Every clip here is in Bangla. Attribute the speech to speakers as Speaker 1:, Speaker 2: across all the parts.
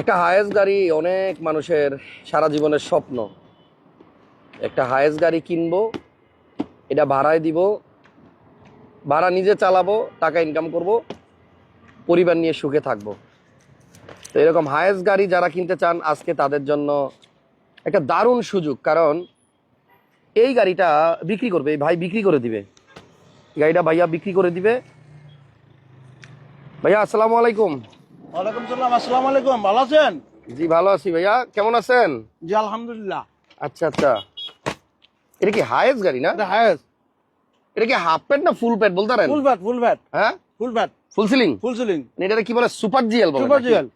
Speaker 1: একটা হায়েস গাড়ি অনেক মানুষের সারা জীবনের স্বপ্ন। একটা হায়েস গাড়ি কিনবো, এটা ভাড়ায় দিব, ভাড়া নিজে চালাবো, টাকা ইনকাম করব, পরিবার নিয়ে সুখে থাকব। তো এরকম হায়েস গাড়ি যারা কিনতে চান, আজকে তাদের জন্য একটা দারুণ সুযোগ। কারণ এই গাড়িটা বিক্রি করবে ভাই বিক্রি করে দিবে। গাড়িটা ভাইয়া বিক্রি করে দিবে। ভাইয়া, আসসালামু আলাইকুম।
Speaker 2: ওয়ালাইকুম সালাম আসসালামু আলাইকুম ভালো আছেন?
Speaker 1: জি ভালো আছি ভাইয়া। কেমন আছেন?
Speaker 2: জি আলহামদুলিল্লাহ।
Speaker 1: আচ্ছা আচ্ছা। এটা কি হায়েস গাড়ি না?
Speaker 2: এটা হায়েস।
Speaker 1: এটা কি হাফ প্যান্ট না ফুল প্যান্ট বলতে পারেন?
Speaker 2: ফুল ব্যাট ফুল ব্যাট
Speaker 1: হ্যাঁ?
Speaker 2: Full pad
Speaker 1: full ceiling?
Speaker 2: Full ceiling.
Speaker 1: এটা কি বলে সুপার জিএল বলে
Speaker 2: সুপার? জিএল।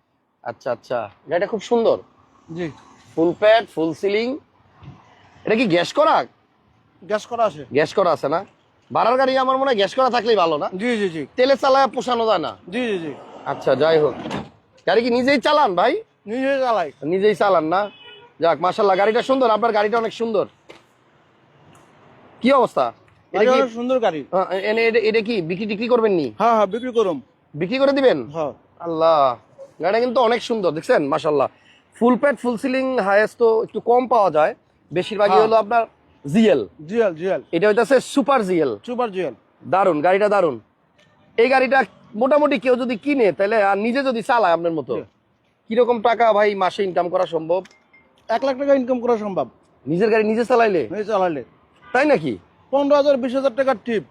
Speaker 1: আচ্ছা আচ্ছা। গাড়িটা খুব সুন্দর।
Speaker 2: জি।
Speaker 1: Full pad full ceiling. এটা কি গ্যাস করা?
Speaker 2: গ্যাস করা আছে।
Speaker 1: গ্যাস করা আছে না? ভাড়ার গাড়ি আমার মনে হয় গ্যাস করা থাকলেই ভালো না?
Speaker 2: জি জি জি।
Speaker 1: তেলে চালায় পোষানো যায় না?
Speaker 2: জি জি জি।
Speaker 1: আচ্ছা যাই হোক। গাড়ি কি নিজেই চালান ভাই?
Speaker 2: নিজে চালাই।
Speaker 1: নিজেই চালান না? যাক মাশাল্লাহ গাড়িটা সুন্দর। আপনার গাড়িটা অনেক সুন্দর। কি অবস্থা? এটা কি
Speaker 2: সুন্দর গাড়ি।
Speaker 1: এটা- এটা কি বিক্রি টিক্রি করবেন নি?
Speaker 2: হ্যাঁ হ্যাঁ বিক্রি
Speaker 1: করে দিবেন?
Speaker 2: হ্যাঁ।
Speaker 1: আল্লাহ গাড়িটা কিন্তু অনেক সুন্দর দেখছেন? Full pad full ceiling highest তো একটু কম পাওয়া যায়। বেশিরভাগই। হলো আপনার জিএল।
Speaker 2: GL GL.
Speaker 1: এটা হইতাছে সুপার জিএল।
Speaker 2: Super GL.
Speaker 1: দারুণ গাড়িটা দারুণ এই গাড়িটা মোটামুটি কেউ যদি কিনে তাহলে আর নিজে যদি চালায় আপনার মতো কীরকম টাকা ভাই মাসে ইনকাম করা সম্ভব?
Speaker 2: এক লাখ টাকা ইনকাম করা সম্ভব।
Speaker 1: নিজের গাড়ি নিজে চালাইলে?
Speaker 2: চালাইলে।
Speaker 1: তাই নাকি?
Speaker 2: পনেরো হাজার বিশ হাজার টাকার টিপ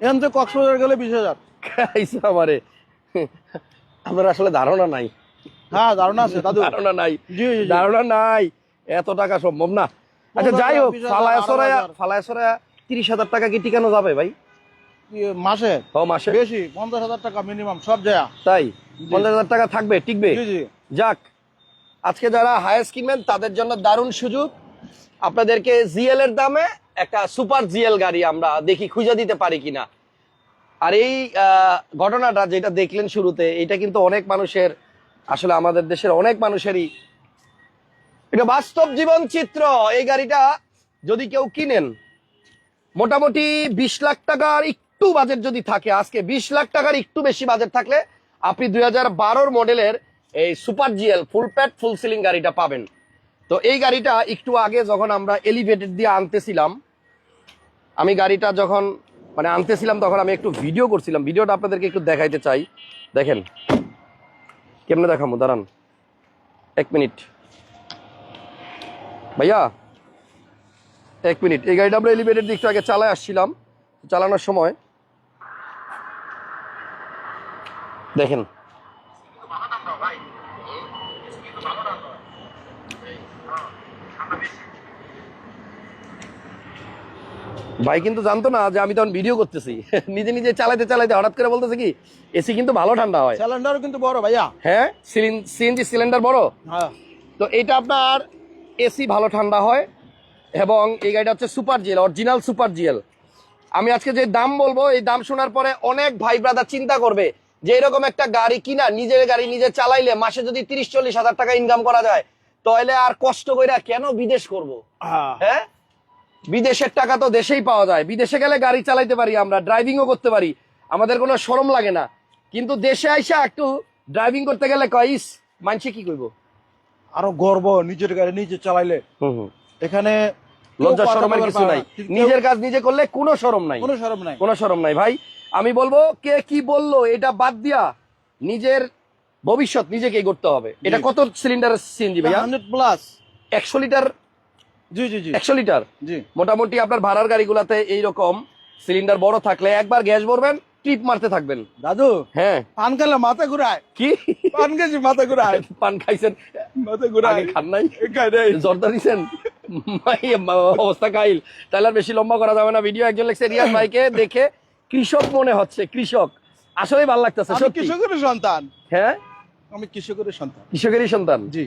Speaker 2: এখান থেকে কক্সবাজার গেলে বিশ হাজার।
Speaker 1: আমারে। আপনার আসলে ধারণা নাই।
Speaker 2: হ্যাঁ ধারণা আছে
Speaker 1: ধারণা নাই। ধারণা নাই। এত টাকা সম্ভব না। আচ্ছা যাই হোক ফালায় সরায়া। ফালায় সরায়া তিরিশ হাজার টাকা কি টিকানো যাবে ভাই?
Speaker 2: মাসে?
Speaker 1: ও মাসে?
Speaker 2: বেশি পঞ্চাশ হাজার টাকা মিনিমাম সব যায়।
Speaker 1: তাই? পঞ্চাশ হাজার টাকা থাকবে টিকবে? যাক আজকে যারা হায়েস্ট কিনবেন তাদের জন্য দারুণ সুযোগ। আপনাদেরকে জিএল এর দামে একটা সুপার জিএল গাড়ি আমরা দেখি খুঁজে দিতে পারি কিনা। আর এই ঘটনাটা যেটা দেখলেন শুরুতে এটা কিন্তু অনেক মানুষের আসলে আমাদের দেশের অনেক মানুষেরই এটা বাস্তব জীবন চিত্র। এই গাড়িটা যদি কেউ কিনেন মোটামুটি বিশ লাখ টাকার একটু বাজেট যদি থাকে, আজকে বিশ লাখ টাকার একটু বেশি বাজেট থাকলে আপনি দুই হাজার মডেলের এই super GL full pad, full ceiling গাড়িটা পাবেন। তো এই গাড়িটা একটু আগে যখন আমরা এলিভেটেড দিয়ে আনতেছিলাম, আমি গাড়িটা যখন মানে আনতেছিলাম তখন আমি একটু ভিডিও করছিলাম। ভিডিওটা আপনাদেরকে একটু দেখাইতে চাই। দেখেন, কেমনে দেখাবো? দাঁড়ান, এক মিনিট। ভাইয়া, এক মিনিট। এই গাড়িটা আমরা এলিভেটেড দিকটা আগে চালায় আসছিলাম। চালানোর সময় দেখেন। ভাই কিন্তু জানতো না যে আমি তখন ভিডিও করতেছি। নিজে নিজে চালাইতে চালাইতে হঠাৎ করে বলতেছে কি এসি কিন্তু ভালো ঠান্ডা হয়।
Speaker 2: সিলিন্ডারও কিন্তু বড় ভাইয়া।
Speaker 1: হ্যাঁ? সিএনজি সিলিন্ডার বড়?
Speaker 2: হ্যাঁ।
Speaker 1: তো এটা আপনার এসি ভালো ঠান্ডা হয় এবং এই গাড়িটা হচ্ছে super GL original super GL আমি আজকে যে দাম বলব এই দাম শোনার পরে অনেক ভাই ব্রাদার চিন্তা করবে যে এরকম একটা গাড়ি কিনা নিজের গাড়ি নিজে চালাইলে মাসে যদি তিরিশ চল্লিশ হাজার টাকা ইনকাম করা যায় তাহলে আর কষ্ট কইরা কেন বিদেশ করব?
Speaker 2: হ্যাঁ।
Speaker 1: হ্যাঁ? বিদেশের টাকা তো দেশেই পাওয়া যায়। বিদেশে গেলে গাড়ি চালাইতে পারি আমরা ড্রাইভিংও করতে পারি। আমাদের কোনো শরম লাগে না। কিন্তু দেশে আইসা একটু ড্রাইভিং করতে গেলে কইস মানছে কি কইব?
Speaker 2: আরও গর্ব নিজের গাড়ি নিজে চালাইলে। এখানে
Speaker 1: লজ্জা শরমের কিছু নাই। নিজের কাজ নিজে করলে কোনো শরম নাই।
Speaker 2: কোনো শরম নাই।
Speaker 1: কোনো শরম নাই। ভাই আমি বলব কে কি বলল এটা বাদ দিয়া নিজের ভবিষ্যৎ নিজেকে করতে হবে। এটা কত সিলিন্ডার সিএনজি ভাইয়া?
Speaker 2: হান্ড্রেড প্লাস
Speaker 1: একশো লিটার?
Speaker 2: জি জি জি।
Speaker 1: একশো লিটার?
Speaker 2: জি।
Speaker 1: মোটামুটি আপনার ভাড়ার গাড়িগুলাতে এইরকম সিলিন্ডার বড় থাকলে একবার গ্যাস ভরবেন ট্রিপ মারতে থাকবেন।
Speaker 2: দাদু
Speaker 1: হ্যাঁ।
Speaker 2: পান খেলে মাথা ঘুরায়।
Speaker 1: কি?
Speaker 2: পান খেয়েছি মাথা ঘুরায়।
Speaker 1: পান খাইছেন?
Speaker 2: মাথা ঘুরায়।
Speaker 1: খান নাই? জর্দা দিছেন? অবস্থা কাইল। তাহলে আর বেশি লম্বা করা যাবে না। ভিডিও একজন লেখছে রিয়াজ ভাইকে দেখে কৃষক মনে হচ্ছে কৃষক। আসলেই ভালো লাগতেছে
Speaker 2: কৃষকের সন্তান।
Speaker 1: হ্যাঁ?
Speaker 2: আমি কৃষকের সন্তান।
Speaker 1: কৃষকেরই সন্তান?
Speaker 2: জি।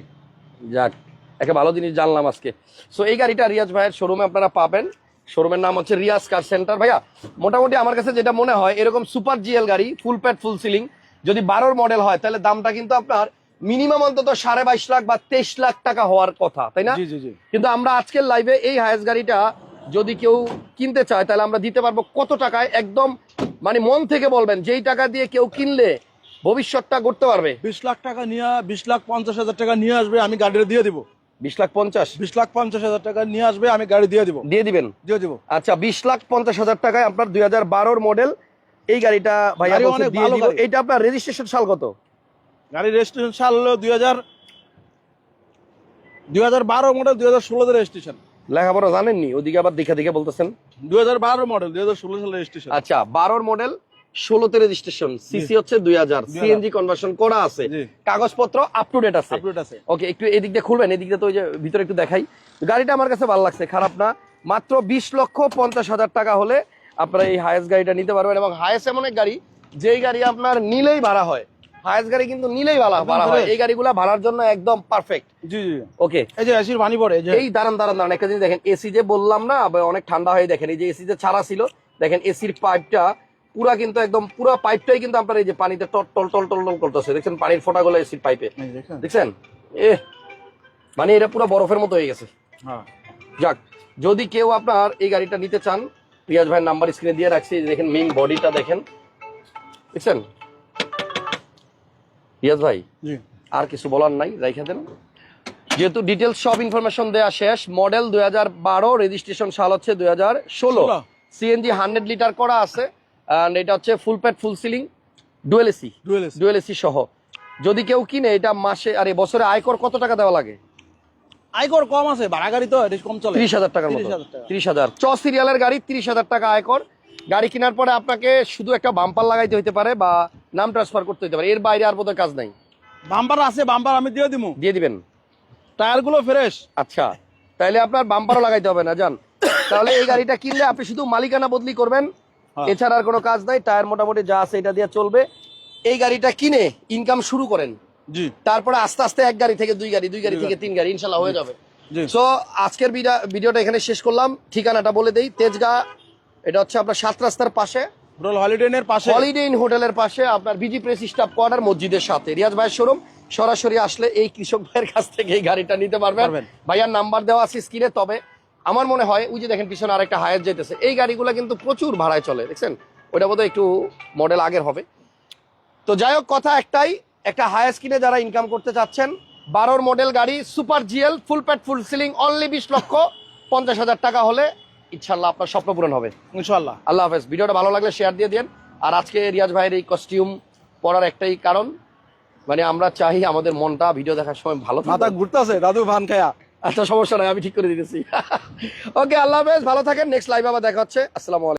Speaker 1: যাক একটা ভালো জিনিস জানলাম আজকে। সো এই গাড়িটা রিয়াজ ভাইয়ের শোরুমে আপনারা পাবেন। শোরুমের নাম হচ্ছে রিয়াজ কার সেন্টার ভাইয়া মোটামুটি আমার কাছে যেটা মনে হয় এরকম সুপার জিএল গাড়ি ফুল প্যাড ফুল সিলিং যদি বারোর মডেল হয় তাহলে দামটা কিন্তু আপনার মিনিমাম অন্তত সাড়ে বাইশ লাখ বা তেইশ লাখ টাকা হওয়ার কথা তাই না? কিন্তু আমরা আজকের লাইভে এই হায়েস গাড়িটা যদি কেউ কিনতে চায় তাহলে আমরা দিতে পারব কত টাকায়? একদম মানে মন থেকে বলবেন যেই টাকা দিয়ে কেউ কিনলে ভবিষ্যৎটা করতে পারবে।
Speaker 2: বিশ লাখ টাকা নিয়ে বিশ লাখ পঞ্চাশ হাজার টাকা নিয়ে আসবে আমি গাড়িটা দিয়ে দিব।
Speaker 1: বিশ লাখ পঞ্চাশ?
Speaker 2: বিশ লাখ পঞ্চাশ হাজার টাকা নিয়ে আসবে আমি গাড়ি দিয়ে দিব।
Speaker 1: দিয়ে দিবেন?
Speaker 2: দিয়ে দিব।
Speaker 1: আচ্ছা বিশ লাখ পঞ্চাশ হাজার টাকায় আপনার দুই হাজার বারোর মডেল এই গাড়িটা ভাইয়া বলছে দিয়ে
Speaker 2: ভালো
Speaker 1: দিব। এটা আপনার রেজিস্ট্রেশন সাল কত?
Speaker 2: গাড়ির রেজিস্ট্রেশন সাল হলো দুই হাজার দুই হাজার বারো মডেল দুই হাজার ষোলোতে রেজিস্ট্রেশন
Speaker 1: লেখাপড়া জানেননি? ওদিকে আবার দেখে দেখে বলতেছেন।
Speaker 2: দুই হাজার বারো মডেল দুই হাজার ষোলো সালে রেজিস্ট্রেশন
Speaker 1: আচ্ছা বারোর মডেল ষোলোতে রেজিস্ট্রেশন সিসি হচ্ছে দুই হাজার।
Speaker 2: 2000
Speaker 1: সিএনজি কনভার্সন করা আছে। কাগজপত্র আপ টু ডেট আছে।
Speaker 2: আছে
Speaker 1: ওকে একটু এদিক দিয়ে খুলবেন এদিক দিয়ে তো ওই যে ভিতরে একটু দেখাই। গাড়িটা আমার কাছে ভালো লাগছে খারাপ না। মাত্র বিশ লক্ষ পঞ্চাশ হাজার টাকা হলে আপনারা এই হায়েস্ট গাড়িটা নিতে পারবেন এবং হায়েস্ট এমন এক গাড়ি যেই গাড়ি আপনার নিলেই ভাড়া হয়। হায়েস্ট গাড়ি কিন্তু নিলেই
Speaker 2: একদম
Speaker 1: ভাড়া হয়। এই গাড়িগুলো ভাড়ার জন্য একদম পারফেক্ট
Speaker 2: জি জি
Speaker 1: ওকে
Speaker 2: এই যে এসির পানি পড়ে এই
Speaker 1: দাঁড়ান দাঁড়ান দাঁড়ান একটা জিনিস দেখেন। এসি যে বললাম না অনেক ঠান্ডা হয়ে দেখেন এই যে এসি যে ছাড়া ছিল দেখেন এসির পাইপটা পুরা কিন্তু একদম পুরো পাইপটাই কিন্তু আপনার এই যে পানিতে টল টল টল টল টল করতেছে। দেখছেন পানির ফোঁটাগুলো এসির পাইপে দেখছেন? এ মানে এটা পুরো বরফের মতো হয়ে গেছে।
Speaker 2: হ্যাঁ।
Speaker 1: যাক যদি কেউ আপনার এই গাড়িটা নিতে চান রিয়াজ ভাইয়ের নাম্বার স্ক্রিনে দিয়ে রাখছি। দেখেন মেইন বডিটা দেখেন। দেখছেন? রিয়াজ ভাই। আর কিছু বলার নাই রাইখা দেন। যেহেতু ডিটেলস সব ইনফরমেশন দেওয়া শেষ মডেল দুই হাজার বারো রেজিস্ট্রেশন সাল হচ্ছে দুই হাজার ষোলো। সিএনজি হান্ড্রেড লিটার করা আছে অ্যান্ড এটা হচ্ছে full pad full ceiling dual AC
Speaker 2: dual AC
Speaker 1: সহ। যদি কেউ কিনে এটা মাসে আরে বছরে আয়কর কত টাকা দেওয়া লাগে?
Speaker 2: আয়কর কম আছে ভাড়া গাড়ি তো কম চলে।
Speaker 1: ত্রিশ হাজার টাকার মতো।
Speaker 2: 30,000 টাকা।
Speaker 1: ত্রিশ হাজার। চ সিরিয়ালের গাড়ি ত্রিশ হাজার টাকা আয়কর। গাড়ি কেনার পরে আপনাকে শুধু একটা বাম্পার লাগাইতে হইতে পারে বা নাম ট্রান্সফার করতে হইতে পারে। এর বাইরে আর বোধহয় কাজ নাই।
Speaker 2: বাম্পার আছে বাম্পার আমি দিয়ে দিব
Speaker 1: দিয়ে দিবেন।
Speaker 2: টায়ারগুলো ফ্রেশ
Speaker 1: আচ্ছা তাহলে আপনার বাম্পারও লাগাইতে হবে না জান। তাহলে এই গাড়িটা কিনলে আপনি শুধু মালিকানা বদলি করবেন।
Speaker 2: হ্যাঁ।
Speaker 1: এছাড়া আর কোনো কাজ নাই। টায়ার মোটামুটি যা আছে এটা দিয়ে চলবে। এই গাড়িটা কিনে ইনকাম শুরু করেন।
Speaker 2: জি।
Speaker 1: তারপরে আস্তে আস্তে এক গাড়ি থেকে দুই গাড়ি দুই গাড়ি থেকে তিন গাড়ি ইনশাল্লাহ হয়ে যাবে। সো আজকের ভিডিওটা এখানে শেষ করলাম। ঠিকানাটা বলে দেই। তেজগাঁ এটা হচ্ছে আপনার সাত রাস্তার পাশে।
Speaker 2: রোল হলিডে এর পাশে?
Speaker 1: হলিডে ইন হোটেলের পাশে আপনার বিজি প্রেস স্টাফ কোয়ার্টার মসজিদের সাথে। রিয়াজ ভাইয়ের শোরুম সরাসরি আসলে এই কৃষক ভাইয়ের কাছ থেকে এই গাড়িটা নিতে পারবেন। ভাইয়ার নাম্বার দেওয়া আছে স্ক্রিনে তবে আমার মনে হয় ওই যে দেখেন পিছনে আরেকটা হায়ার যেতেছে এই গাড়িগুলো কিন্তু প্রচুর ভাড়ায় চলে দেখছেন? ওটা বোধহয় একটু মডেল আগের হবে। তো যাই হোক কথা একটাই একটা হায়ার স্কিনে যারা ইনকাম করতে চাচ্ছেন বারোর মডেল গাড়ি super GL full pad full ceiling only বিশ লক্ষ পঞ্চাশ হাজার টাকা হলে ইনশাল্লাহ আপনার স্বপ্ন পূরণ হবে।
Speaker 2: ইনশাল্লাহ
Speaker 1: আল্লাহ হাফেজ। ভিডিওটা ভালো লাগলে শেয়ার দিয়ে দেন আর আজকে রিয়াজ ভাইয়ের এই কস্টিউম পরার একটাই কারণ মানে আমরা চাই আমাদের মনটা ভিডিও দেখার সময় ভালো
Speaker 2: মাথা ঘুরতেছে দাদু ভান খায়া।
Speaker 1: আচ্ছা সমস্যা নাই আমি ঠিক করে দিতেছি। ওকে আল্লাহ হাফেজ ভালো থাকেন। নেক্সট লাইভ আবার দেখা হচ্ছে। আসসালামু আলাইকুম।